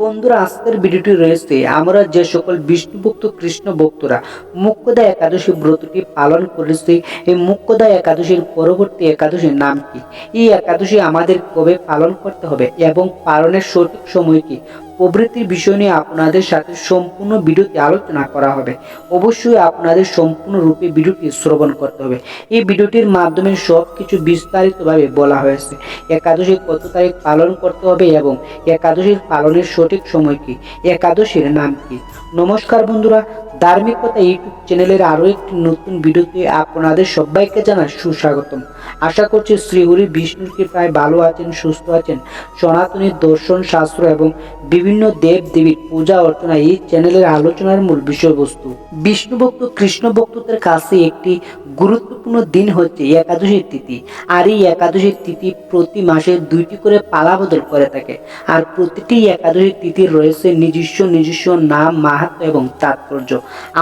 বন্ধুরা, আজকের ভিডিওটি রয়েছে আমরা যে সকল বিষ্ণুভক্ত, কৃষ্ণ ভক্তরা মুখ্যদা একাদশী ব্রতটি পালন করেছে। এই মুখ্যদা একাদশীর পরবর্তী একাদশীর নাম কি? এই একাদশী আমাদের কবে পালন করতে হবে এবং পালনের সঠিক সময় কি? প্রভৃতির বিষয় নিয়ে আপনাদের সাথে সম্পূর্ণ ভিডিওতে আলোচনা করা হবে। অবশ্যই আপনাদের সম্পূর্ণরূপে ভিডিওটি শ্রবণ করতে হবে। এই ভিডিওটির মাধ্যমে সব কিছু বিস্তারিতভাবে বলা হয়েছে। একাদশী কত তারিখ পালন করতে হবে এবং একাদশীর পালনের সঠিক সময় কি? একাদশীর নাম কি? নমস্কার বন্ধুরা ধার্মিকতা ইউটিউব চ্যানেলের আরও একটি নতুন ভিডিওতে আপনাদের সবাইকে জানাই সুস্বাগতম। আশা করছি শ্রীহরি বিষ্ণুর কৃপায় ভালো আছেন, সুস্থ আছেন। সনাতনী দর্শন শাস্ত্র এবং বিভিন্ন দেব দেবীর পূজা অর্চনা এই চ্যানেলের আলোচনার মূল বিষয়বস্তু। বিষ্ণু ভক্ত কৃষ্ণ ভক্তদের কাছে একটি গুরুত্বপূর্ণ দিন হচ্ছে একাদশীর তিথি। আর এই একাদশীর তিথি প্রতি মাসে দুইটি করে পালা বদল করে থাকে। আর প্রতিটি একাদশীর তিথির রয়েছে নিজস্ব নিজস্ব নাম মাহাত্ম এবং তাৎপর্য।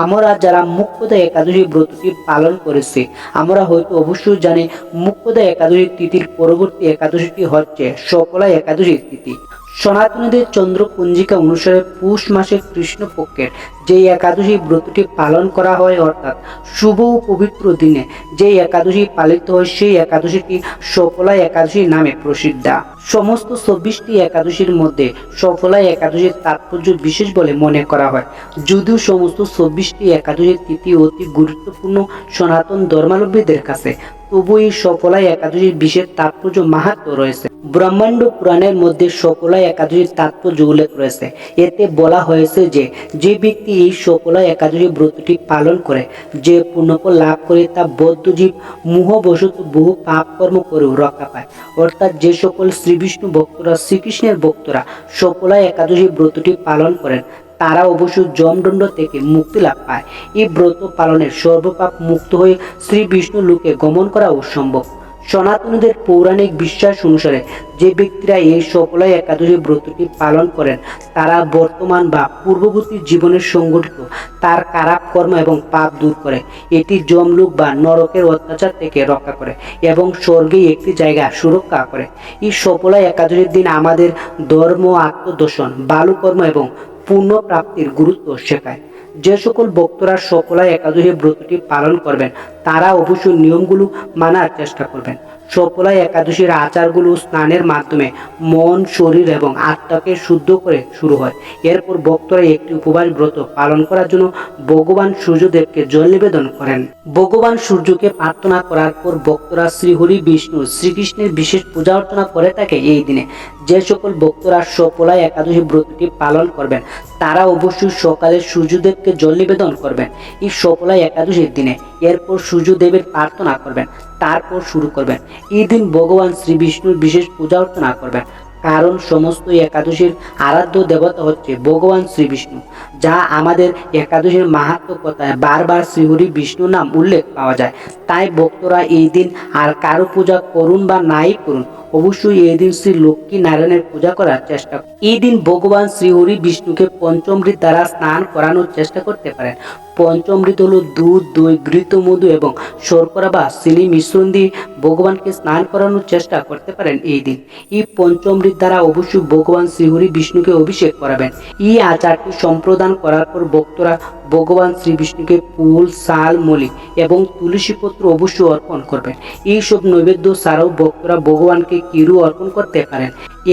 আমরা যারা মুখ্যতা একাদশী ব্রতটি পালন করেছে, আমরা হয়তো অবশ্যই জানি মুখ্যতা একাদশী তিথির পরবর্তী একাদশীটি হচ্ছে, সকলা একাদশীর তিথি। সনাতনীদের চন্দ্র পঞ্জিকা অনুসারে পুষ মাসের কৃষ্ণপক্ষের যে একাদশী ব্রতটি পালন করা হয় অর্থাৎ শুভ ও পবিত্র দিনে যে একাদশী পালিত হয় সেই একাদশীটি সফলা একাদশী নামে প্রসিদ্ধা। সমস্ত চব্বিশটি একাদশীর মধ্যে সফলা একাদশীর তাৎপর্য বিশেষ বলে মনে করা হয়। যদিও সমস্ত চব্বিশটি একাদশীর তিথি অতি গুরুত্বপূর্ণ সনাতন ধর্মালম্বীদের কাছে তবু সফলা একাদশীর বিশেষ তাৎপর্য মাহাত্ম রয়েছে। ব্রহ্মাণ্ড পুরাণের মধ্যে সকলা একাদশীর তাৎপর্য উল্লেখ রয়েছে। এতে বলা হয়েছে যে যে ব্যক্তি এই সকলা একাদশী ব্রতটি পালন করে, যে পুণ্যফল লাভ করে তা বদ্ধজীব মোহবশত বহু পাপ কর্ম করেও রক্ষা পায়। অর্থাৎ যে সকল শ্রী বিষ্ণু ভক্তরা, শ্রীকৃষ্ণের ভক্তরা সকলা একাদশী ব্রতটি পালন করেন তারা অবশ্য জমদণ্ড থেকে মুক্তি লাভ পায়। এই ব্রত পালনের সর্বপাপ মুক্ত হয়ে শ্রী বিষ্ণু লোকে গমন করাও সম্ভব। সনাতনীদের পৌরাণিক বিশ্বাস অনুসারে যে ব্যক্তিরা এই সফলা একাদশী ব্রতটি পালন করেন, তারা বর্তমান বা পূর্ববর্তী জীবনের সংগঠিত। তার খারাপ কর্ম এবং পাপ দূর করে। এটি জমলুক বা নরকের অত্যাচার থেকে রক্ষা করে এবং স্বর্গে একটি জায়গা সুরক্ষা করে। এই সফলা একাদশীর দিন আমাদের ধর্ম, আত্মদর্শন, বালুকর্ম এবং পূর্ণ প্রাপ্তির গুরুত্ব শেখায়। যে সকল ভক্তরা সকলা একাদশী ব্রতটি পালন করবেন, তারা অবশ্যই নিয়মগুলো মানার চেষ্টা করবেন। সকলা একাদশীর আচারগুলো স্নানের মাধ্যমে মন, শরীর এবং আত্মাকে শুদ্ধ করে শুরু হয়। এরপর ভক্তরা একটি উপবাস ব্রত পালন করার জন্য ভগবান সূর্যদেবকে জল নিবেদন করেন। ভগবান সূর্যকে প্রার্থনা করার পর ভক্তরা শ্রীহরি বিষ্ণু শ্রীকৃষ্ণের বিশেষ পূজা অর্চনা করে থাকে এই দিনে। যে সকল ভক্তরা সকলাই একাদশী ব্রতটি পালন করবেন, তারা অবশ্যই সকালে সূর্যদেবকে জল নিবেদন করবেন। এই সকলাই একাদশীর দিনে এরপর সূর্যদেবের প্রার্থনা করবেন, তারপর শুরু করবেন। এই দিন ভগবান শ্রী বিষ্ণুর বিশেষ পূজা অর্চনা করবেন। কারণ সমস্ত একাদশীর আরাধ্য দেবতা হচ্ছে ভগবান শ্রী বিষ্ণু যা আমাদের একাদশীর মাহাত্ম কথায় বারবার শ্রীহরি বিষ্ণু নাম উল্লেখ পাওয়া যায়। তাই ভক্তরা এই দিন আর কারও পূজা করুন বা নাই করুন, অবশ্যই এই দিন শ্রী লক্ষ্মী নারায়ণের পূজা করার চেষ্টা এই দিন ভগবান শ্রীহরি বিষ্ণুকে পঞ্চমৃত দ্বারা স্নান করানোর চেষ্টা করতে পারেন। পঞ্চমৃত হলো দুধ, দই, ঘৃত, মধু এবং শর্করা বা চিনি মিশ্রণ দিয়ে ভগবানকে স্নান করানোর চেষ্টা করতে পারেন এই দিন। এই পঞ্চমৃত দ্বারা অবশ্যই ভগবান শ্রীহরি বিষ্ণুকে অভিষেক করাবেন। এই আচারটি সম্প্রদান করার পর ভক্তরা ভগবান শ্রী বিষ্ণুকে ফুল, শাল, মলি এবং তুলসী পত্র অবশ্যই অর্পণ করবেন। এইসব নৈবেদ্য ছাড়াও ভক্তরা ভগবানকে কিরু অর্পণ করতে পারেন?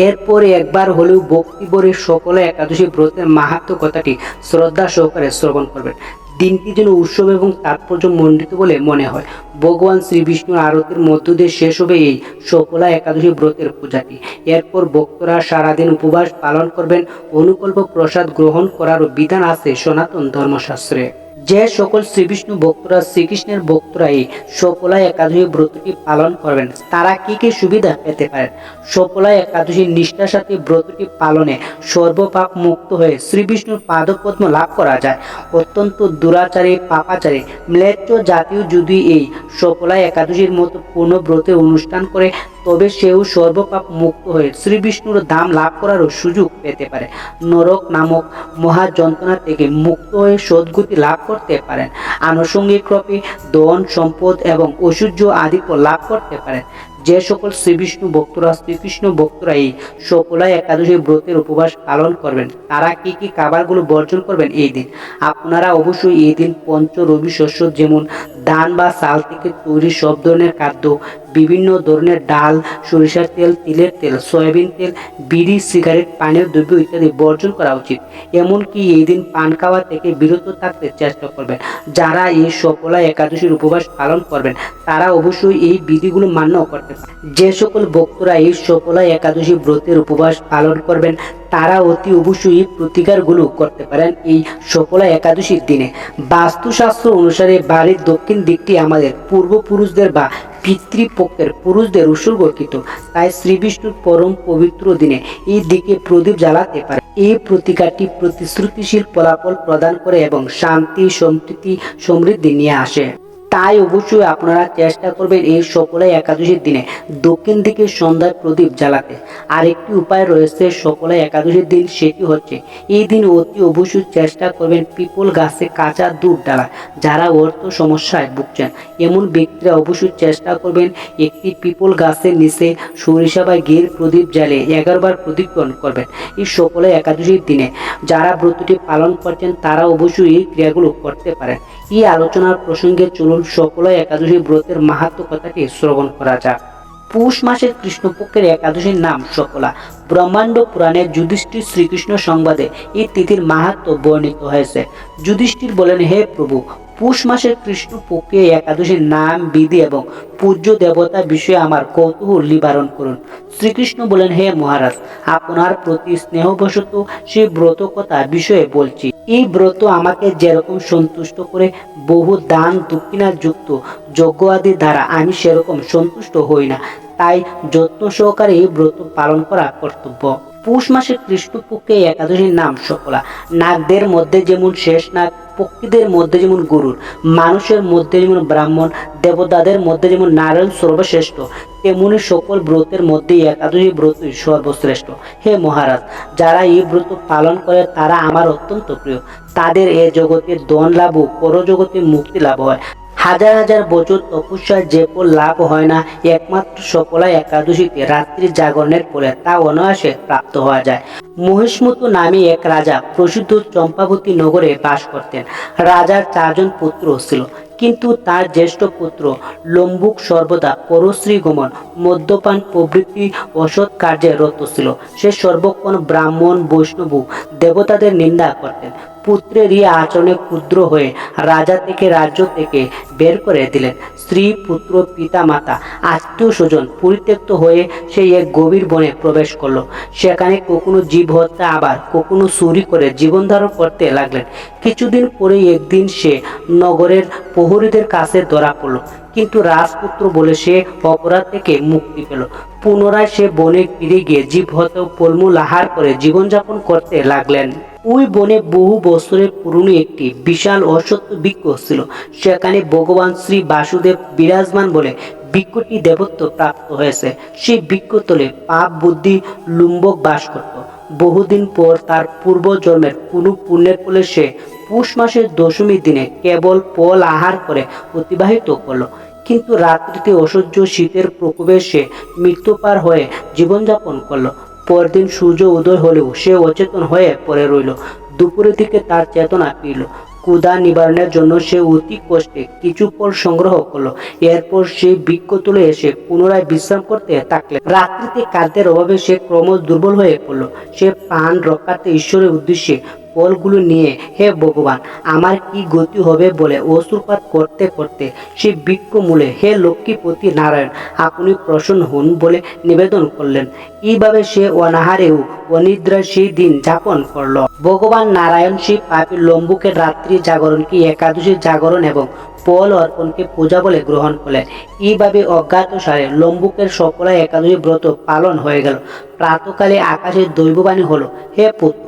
এরপরে একবার হলেও ভক্তিবরের সকলে একাদশী ব্রতের মাহাত্ম কথাটি শ্রদ্ধা সহকারে শ্রবণ করবেন। দিনটি যেন উৎসব এবং তাৎপর্য মণ্ডিত বলে মনে হয়। ভগবান শ্রী বিষ্ণুর আরতির মধ্য দিয়ে শেষ হবে এই সকলা একাদশী ব্রতের পূজাটি। এরপর ভক্তরা সারাদিন উপবাস পালন করবেন, অনুকল্প প্রসাদ গ্রহণ করারও বিধান আছে সনাতন ধর্মশাস্ত্রে। যে সকল শ্রীবিষ্ণু ভক্তরা শ্রীকৃষ্ণের ভক্তরা এই সফলা একাদশী ব্রতটি পালন করবেন, তারা কি কি সুবিধা পেতে পারেন? সফলা একাদশীর নিষ্ঠার সাথে ব্রতটি পালনে সর্বপাপ মুক্ত হয়ে শ্রীবিষ্ণুর পাদপদ্ম লাভ করা যায়। অত্যন্ত দুরাচারী, পাপাচারী, ম্লেচ্ছ জাতীয় যদি এই সফলা একাদশীর মতো পূর্ণ ব্রতে অনুষ্ঠান করে তবে সেও সর্বপাপ মুক্ত হয়ে শ্রী বিষ্ণুর দাম লাভ করারও সুযোগ পেতে পারে। নরক নামক মহা যন্ত্রণা থেকে মুক্ত হয়ে সদ্গতি লাভ করতে পারেন। আনুষঙ্গিক রূপে ধন, সম্পদ এবং ঐশ্বর্য আদি লাভ করতে পারেন। যে সকল শ্রীবিষ্ণু ভক্তরা, শ্রীকৃষ্ণ ভক্তরা এই সকলা একাদশী ব্রতের উপবাস পালন করবেন, তারা কি কি খাবারগুলো বর্জন করবেন এই দিন? আপনারা অবশ্যই এই দিন পঞ্চ রবি শস্য যেমন ধান বা চাল থেকে তৈরি সব ধরনের খাদ্য, বিভিন্ন ধরনের ডাল, সরিষার তেল, তিলের তেল, সয়াবিন তেল, বিড়ি, সিগারেট, পানীয় দ্রব্য ইত্যাদি বর্জন করা উচিত। এমনকি এই দিন পান খাওয়া থেকে বিরত থাকতে চেষ্টা করবেন। যারা এই সফলা একাদশীর উপবাস পালন করবেন, তারা অবশ্যই এই বিধিগুলো মান্য পারে যে সকল ভক্তরা এই সফলা একাদশী ব্রতের উপবাস পালন করবেন, তারা অতি অবশ্যই প্রতিকারগুলো করতে পারেন এই সফলা একাদশীর দিনে। বাস্তুশাস্ত্র অনুসারে বাড়ির দক্ষিণ দিকটি আমাদের পূর্বপুরুষদের বা পিতৃপক্ষের পুরুষদের উৎসর্গকৃত। তাই শ্রী বিষ্ণুর পরম পবিত্র দিনে এই দিকে প্রদীপ জ্বালাতে পারে। এই প্রতিকারটি প্রতিশ্রুতিশীল ফলাফল প্রদান করে এবং শান্তি, সম্প্রীতি, সমৃদ্ধি নিয়ে আসে। তাই অবশ্যই আপনারা চেষ্টা করবেন এই সকলে একাদশীর দিনে দক্ষিণ দিকে সন্ধ্যায় প্রদীপ জ্বালাতে। আর একটি উপায় রয়েছে সকলে একাদশীর দিন, সেটি হচ্ছে এই দিন অতি অবশ্যই চেষ্টা করবেন পিপল গাছে কাঁচা দুধ ডালা যারা অর্থ সমস্যায় ভুগছেন। এমন ব্যক্তিরা অবশ্যই চেষ্টা করবেন একটি পিপল গাছের নিচে সরিষা বা গির প্রদীপ জ্বালিয়ে এগারোবার প্রদীপন করবেন। এই সকলে একাদশীর দিনে যারা ব্রতটি পালন করছেন, তারা অবশ্যই এই ক্রিয়াগুলো করতে পারেন। এই আলোচনার প্রসঙ্গে চলুন সকলে একাদশী ব্রতের মাহাত্ম কথাটি শ্রবণ করা যাক। পৌষ মাসের কৃষ্ণপক্ষের একাদশীর নাম সকলা। ব্রহ্মাণ্ড পুরাণে যুধিষ্ঠির শ্রীকৃষ্ণ সংবাদে এই তিথির মাহাত্ম বর্ণিত হয়েছে। যুধিষ্ঠির বলেন, হে প্রভু, পৌষ মাসের কৃষ্ণ পক্ষে একাদশীর নাম, বিধি এবং পূজ্য দেবতা বিষয়ে আমার কৌতূহল নিবারণ করুন। শ্রীকৃষ্ণ বলেন, হে মহারাজ, আপনার প্রতি স্নেহবশত সেই ব্রত কথা বিষয়ে বলছি। এই ব্রত আমাকে যেরকম সন্তুষ্ট করে বহু দান, দক্ষিণা, যুক্ত, যজ্ঞ আদি দ্বারা আমি সেরকম সন্তুষ্ট হই না। তাই যত্ন সহকারে এই ব্রত পালন করা কর্তব্য। পৌষ মাসের কৃষ্ণপক্ষে একাদশীর নাম সকলা নাগদের মধ্যে যেমন শেষ নাগ, পক্ষীদের মধ্যে যেমন গরুর, মানুষের মধ্যে যেমন ব্রাহ্মণ, দেবতাদের মধ্যে যেমন নারায়ণ সর্বশ্রেষ্ঠ, তেমনি সকল ব্রতের মধ্যে একাদশী ব্রতই সর্বশ্রেষ্ঠ। হে মহারাজ, যারা এই ব্রত পালন করে তারা আমার অত্যন্ত প্রিয়। তাদের এ জগতে দন লাভ ও পরজগতে মুক্তি লাভ হয়। হাজার হাজার বছর তপস্যার যে ফল লাভ হয় না, একমাত্র সফলা একাদশীতে রাত্রি জাগরণের ফলে তা অনায়াসে প্রাপ্ত হওয়া যায়। মহিষ্মতু নামে এক রাজা প্রসিদ্ধ চম্পাবতী নগরে বাস করতেন। রাজার চারজন পুত্র ছিল। কিন্তু তার জ্যেষ্ঠ পুত্র লম্বুক সর্বদা পরশ্রী গমন, মদ্যপান প্রভৃতি অসৎ কার্যে রত ছিল। সে সর্বক্ষণ ব্রাহ্মণ, বৈষ্ণব দেবতাদের নিন্দা করতেন। পুত্রের এই আচরণে ক্ষুদ্র হয়ে রাজা থেকে রাজ্য থেকে বের করে দিলেন। স্ত্রী, পুত্র, পিতা, মাতা, আত্মীয় স্বজন পরিত্যক্ত হয়ে সেই এক গভীর বনে প্রবেশ করল। সেখানে কখনো জীব হত্যা, আবার কখনো চুরি করে জীবন ধারণ করতে লাগলেন। কিছুদিন পরেই একদিন সে নগরের প্রহরীদের কাছে ধরা পড়ল। কিন্তু রাজপুত্র বলে সে অপরাধ থেকে মুক্তি পেল। পুনরায় সে বনে ফিরে গিয়ে জীব হত্যা ও ফলমূল আহার করে জীবনযাপন করতে লাগলেন। ওই বনে বহু বছরের পুরনো একটি বিশাল অসত্য বৃক্ষ ছিল। সেখানে ভগবান শ্রী বাসুদেব বিরাজমান বলে বৃক্ষটি দেবত্ব প্রাপ্ত হয়েছে। সেই বৃক্ষতলে পাপ, বুদ্ধি, লুম্বক বাস করত। বহুদিন পর তার পূর্বজন্মের কোনো পুণ্যের ফলে সে পৌষ মাসের দশমী দিনে কেবল ফল আহার করে অতিবাহিত করল। কিন্তু রাত্রিতে অসহ্য শীতের প্রকোপে সে মৃত্যুপার হয়ে জীবনযাপন করল। পরদিন সূর্য উদয় হলেও সে অচেতন হয়ে পড়ে রইল। দুপুরের দিকে তার চেতনা ফিরল। ক্ষুধা নিবারণের জন্য সে অতি কষ্টে কিছু ফল সংগ্রহ করল। এরপর সে বৃক্ষ তুলে এসে পুনরায় বিশ্রাম করতে থাকলে। রাত্রিতে খাদ্যের অভাবে সে ক্রমশ দুর্বল হয়ে পড়ল। সে প্রাণ রক্ষাতে ঈশ্বরের উদ্দেশ্যে ফলগুলো নিয়ে, হে ভগবান, আমার কি গতি হবে? বলে অসুরপাত করতে করতে সে বৃক্ষ মূলে হে লক্ষ্মীপতি নারায়ণ, আপনি প্রসন্ন হন বলে নিবেদন করলেন। এইভাবে সে অনাহারেও অনিদ্রায় সেই দিন যাপন করল। ভগবান নারায়ণ সেই পাপী লম্বুকের রাত্রি জাগরণকে একাদশী জাগরণ এবং ফল অর্পণকে পূজা বলে গ্রহণ করলেন। এইভাবে অজ্ঞাত সারে লম্বুকের সকলে একাদশী ব্রত পালন হয়ে গেল। প্রাতকালে আকাশের দৈববাণী হলো, হে পুত্র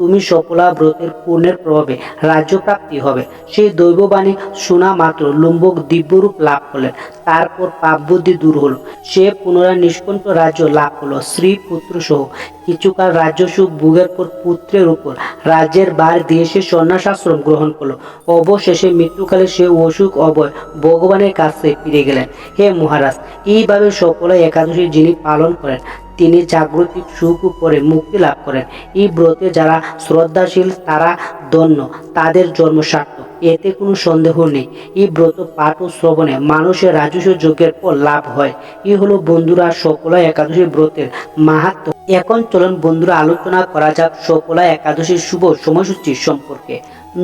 তুমি সফলা ব্রতের পূর্ণের প্রভাবে রাজ্যপ্রাপ্তি হবে। সেই দৈববাণী শোনা মাত্র। লুম্বক দিব্যরূপ লাভ করলেন। তারপর পাপ বুদ্ধি দূর হলো। সে পুনরায় নিষ্কণ্ঠ রাজ্য লাভ হলো স্ত্রী, পুত্র সহ কিছুকাল রাজ্য সুখ ভোগের পর পুত্রের উপর রাজ্যের বার দিয়ে সে সন্ন্যাসাশ্রম গ্রহণ করল। অবশেষে মৃত্যুকালে সে অসুখ অবয় ভগবানের কাছে ফিরে গেলেন। হে মহারাজ, এইভাবে সকলে একাদশী যিনি পালন করেন, তিনি জাগতিক সুখ উপরে মুক্তি লাভ করেন। এই ব্রতে যারা শ্রদ্ধাশীল, তারা ধন্য, তাদের জন্ম সার্থক এতে কোনো সন্দেহ নেই। এই ব্রত পাঠ ও শ্রবণে মানুষের রাজস্ব যজ্ঞের পর লাভ হয়। এই হলো বন্ধুরা সকলা একাদশী ব্রতের মাহাত্ম। এখন চলুন বন্ধুরা আলোচনা করা যাক সকলা একাদশীর শুভ সময়সূচি সম্পর্কে।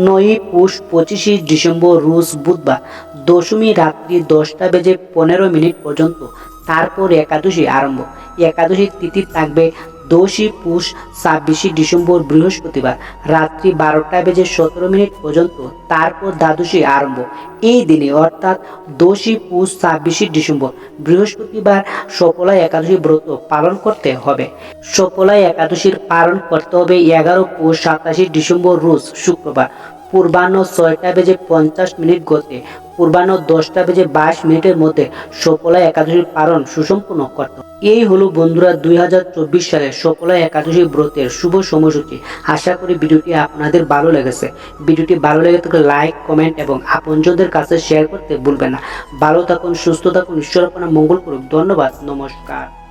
নয় পুষ পঁচিশে ডিসেম্বর রুশ বুধবার দশমী রাত্রি দশটা বেজে পনেরো মিনিট পর্যন্ত। তারপর একাদশী আরম্ভ। একাদশীর তিথি থাকবে দোষী পুষ ছাব্বিশে ডিসেম্বর বৃহস্পতিবার রাত্রি বারোটা বেজে সতেরো মিনিট পর্যন্ত তারপর দ্বাদশী আরম্ভ। এই দিনে অর্থাৎ দোষী পুষ ছাব্বিশে ডিসেম্বর বৃহস্পতিবার সফলা একাদশী ব্রত পালন করতে হবে। সফলা একাদশীর পালন করতে হবে এগারো পৌষ সাতাশে ডিসেম্বর রোজ শুক্রবার। পূর্বাহ্ন ছয়টা বেজে পঞ্চাশ মিনিট গতে পূর্বাহ্ন দশটা বেজে বাইশ মিনিটের মধ্যে সফলা একাদশীর পালন সুসম্পন্ন করত। এই হলো বন্ধুরা দুই হাজার চব্বিশ সালের সফলা একাদশী ব্রতের শুভ সময়সূচি। আশা করি ভিডিওটি আপনাদের ভালো লেগেছে। ভিডিওটি ভালো লেগে থাকলে লাইক কমেন্ট এবং আপনজনদের কাছে শেয়ার করতে ভুলবেন না। ভালো থাকুন, সুস্থ থাকুন, ঈশ্বর আপনার মঙ্গল করুক। ধন্যবাদ, নমস্কার।